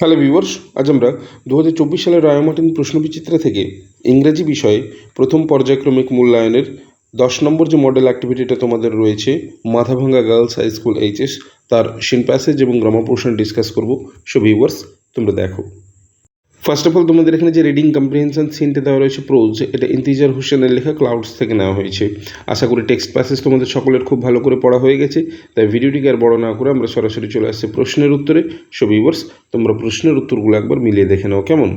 Hello viewers, আজ আমরা দু হাজার চব্বিশ সালের রায়মার্টিন প্রশ্নবিচিত্রা থেকে ইংরেজি বিষয়ে প্রথম পর্যায়ক্রমিক মূল্যায়নের দশ নম্বর যে মডেল অ্যাক্টিভিটিটা তোমাদের রয়েছে, Mathabhanga girls high school HS তার সিন প্যাসেজ এবং গ্রামা পোর্শন ডিসকাস করব। সো ভিউয়ার্স তোমরা দেখো। ফার্স্ট অফ অল তোমাদের এখানে যে রিডিং কম্প্রিহেনশন সিনটা দেওয়া রয়েছে প্রোজ এটা ইন্তিজার হোসেনের লেখা ক্লাউডস থেকে নেওয়া হয়েছে। আশা করি টেক্সট প্যাসেজ তোমাদের সকলের খুব ভালো করে পড়া হয়ে গেছে। তাই ভিডিওটিকে আর বড় না করে আমরা সরাসরি চলে আসছি প্রশ্নের উত্তরে। সো তোমরা প্রশ্নের উত্তরগুলো একবার মিলিয়ে দেখে নাও, কেমন?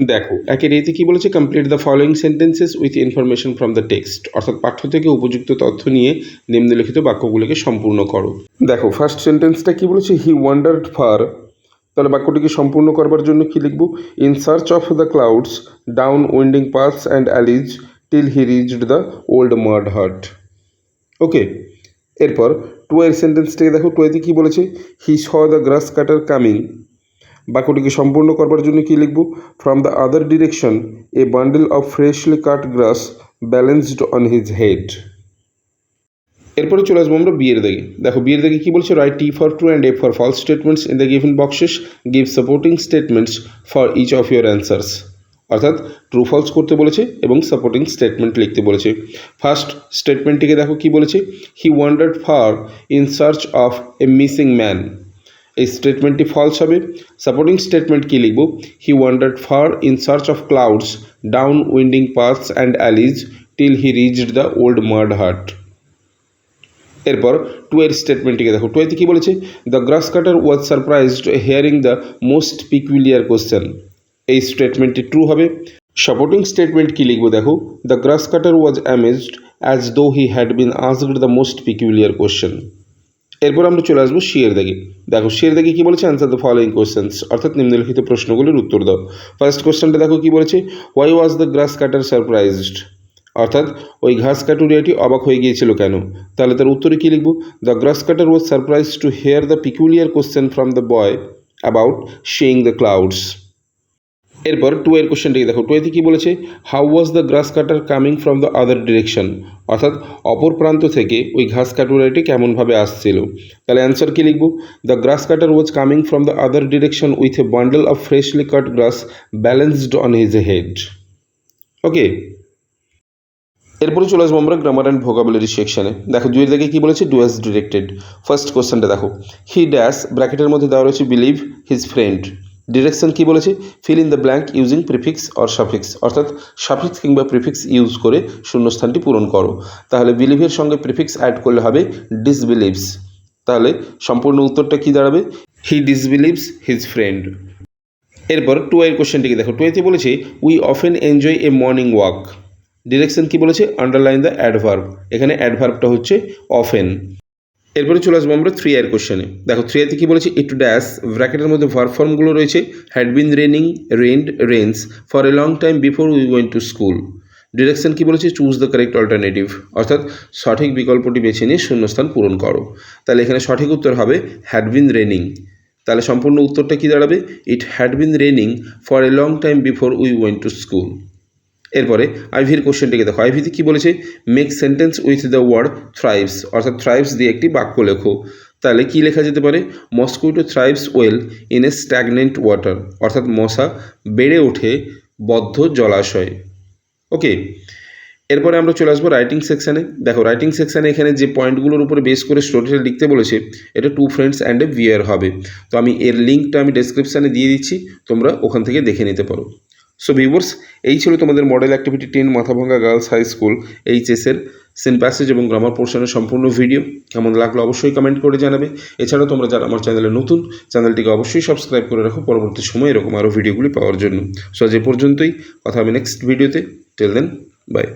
দেখো একের এতে কি বলেছে? Complete the following sentences with information from the text অর্থাৎ পাঠ্য থেকে উপযুক্ত তথ্য নিয়ে নিম্নলিখিত বাক্যগুলোকে সম্পূর্ণ করো। দেখো ফার্স্ট সেন্টেন্সটা কি বলেছে? হি ওয়ান্ডার্ড ফার তাহলে বাক্যটিকে সম্পূর্ণ করবার জন্য কি লিখব? In search of the clouds down winding paths and alleys till he reached the old mud hut okay এরপর টু এর সেন্টেন্সটাকে দেখো টুয়েতে কী বলেছে? হি saw the grass cutter coming বাক্যটিকে সম্পূর্ণ করবার জন্য কি লিখব? From the other direction a bundle of freshly cut grass balanced on his head এরপরে চলে আসব আমরা বিয়ের দাগে দেখো, বিয়ের দাগে কি বলছে? Write T for true and F for false statements in the given boxes give supporting statements for each of your answers অর্থাৎ ট্রু ফলস করতে বলেছে এবং সাপোর্টিং স্টেটমেন্ট লিখতে বলেছে। ফার্স্ট স্টেটমেন্টটিকে দেখো কি বলেছে? He wondered far in search of a missing man এই স্টেটমেন্টটি ফলস হবে। সাপোর্টিং স্টেটমেন্ট কি লিখব? He wondered far in search of clouds down winding paths and alleys till he reached the old mud hut এরপর two এর স্টেটমেন্টটিকে দেখো। টুয়েতে কী বলেছে? The grass cutter was surprised hearing the most peculiar question এই স্টেটমেন্টটি ট্রু হবে। সাপোর্টিং স্টেটমেন্ট কী লিখব দেখো? The grass cutter was amazed as though he had been asked the most peculiar question এরপর আমরা চলে আসব শিয়ের দাগে দেখো শিয়ের দাগে কী বলেছে? অ্যান্সার দ্য ফলোয়িং কোশ্চেন্স অর্থাৎ নিম্নলিখিত প্রশ্নগুলির উত্তর দাও। ফার্স্ট কোশ্চেনটা দেখো কী বলেছে? Why was the grass cutter surprised অর্থাৎ ওই ঘাস কাটুরিয়াটি অবাক হয়ে গিয়েছিল কেন? তাহলে তার উত্তরে কী লিখব? The grass cutter was surprise to hear the peculiar question from the boy about saying the clouds এরপর টু এর কোশ্চেনটিকে দেখো। টুয়েতে কী বলেছে? How was the grass cutter coming from the other direction অর্থাৎ অপর প্রান্ত থেকে ওই ঘাস কাটুরিয়াটি কেমনভাবে আসছিল? তাহলে অ্যান্সার কী লিখব? The grass cutter was coming from the other direction with a bundle of freshly cut grass balanced on his head okay এরপরে চলে আসব আমরা গ্রামার অ্যান্ড ভোকাবুলারি সেকশনে দেখো দুইয়ের দিকে কী বলেছে? ডু অ্যাজ ডিরেক্টেড ফার্স্ট কোশ্চেনটা দেখো। হি ড্যাশ ব্র্যাকেটের মধ্যে দেওয়া রয়েছে বিলিভ হিজ ফ্রেন্ড ডিরেকশন কী বলেছে? Fill in the blank using prefix or suffix অর্থাৎ সাফিক্স কিংবা প্রিফিক্স ইউজ করে শূন্যস্থানটি পূরণ করো। তাহলে বিলিভের সঙ্গে প্রিফিক্স অ্যাড করলে হবে ডিসবিলিভস তাহলে সম্পূর্ণ উত্তরটা কি দাঁড়াবে? হি ডিসবিলিভস হিজ ফ্রেন্ড এরপর টু এর কোশ্চেনটিকে দেখো। টুয়েতে বলেছে we often enjoy a morning walk direction কি বলেছে? আন্ডারলাইন দ্য অ্যাডভার্ব এখানে অ্যাডভার্বটা হচ্ছে অফেন এরপরে চলে আসব আমরা থ্রি এর কোশ্চেনে দেখো থ্রি এতে কী বলেছে? ইট ড্যাশ ব্র্যাকেটের মধ্যে ভার ফর্মগুলো রয়েছে। Had been raining rained rains for a long time before we went to school direction কী বলেছে? চুজ দ্য কারেক্ট অল্টারনেটিভ অর্থাৎ সঠিক বিকল্পটি বেছে নিয়ে শূন্যস্থান পূরণ করো। তাহলে এখানে সঠিক উত্তর হবে হ্যাড বিন রেনিং তাহলে সম্পূর্ণ উত্তরটা কী দাঁড়াবে? It had been raining for a long time before we went to school এরপরে আইভির কোশ্চেনটিকে দেখো। আইভিতে কী বলেছে? Make sentence with the word thrives অর্থাৎ থ্রাইভস দিয়ে একটি বাক্য লেখো। তাহলে কী লেখা যেতে পারে? Mosquito thrives well in a stagnant water অর্থাৎ মশা বেড়ে ওঠে বদ্ধ জলাশয়ে। ওকে, এরপরে আমরা চলে আসব রাইটিং সেকশানে দেখো রাইটিং সেকশানে এখানে যে পয়েন্টগুলোর উপরে বেস করে স্টোরিটা লিখতে বলেছে, এটা two friends and a bear হবে। তো আমি এর লিঙ্কটা আমি ডেসক্রিপশানে দিয়ে দিচ্ছি, তোমরা ওখান থেকে দেখে নিতে পারো। সো ভিভোর্স এই ছিল তোমাদের model activity ten Mathabhanga girls high school এইচএসের scene passage এবং গ্রামার পোর্শনের সম্পূর্ণ ভিডিও কেমন লাগল অবশ্যই কমেন্ট করে জানাবে। এছাড়াও তোমরা যারা আমার চ্যানেলে নতুন চ্যানেলটিকে অবশ্যই সাবস্ক্রাইব করে রাখো। পরবর্তী সময়ে এরকম আরও ভিডিওগুলি পাওয়ার জন্য। সো এ পর্যন্তই। কথা হবে নেক্সট ভিডিওতে টেল দেন বাই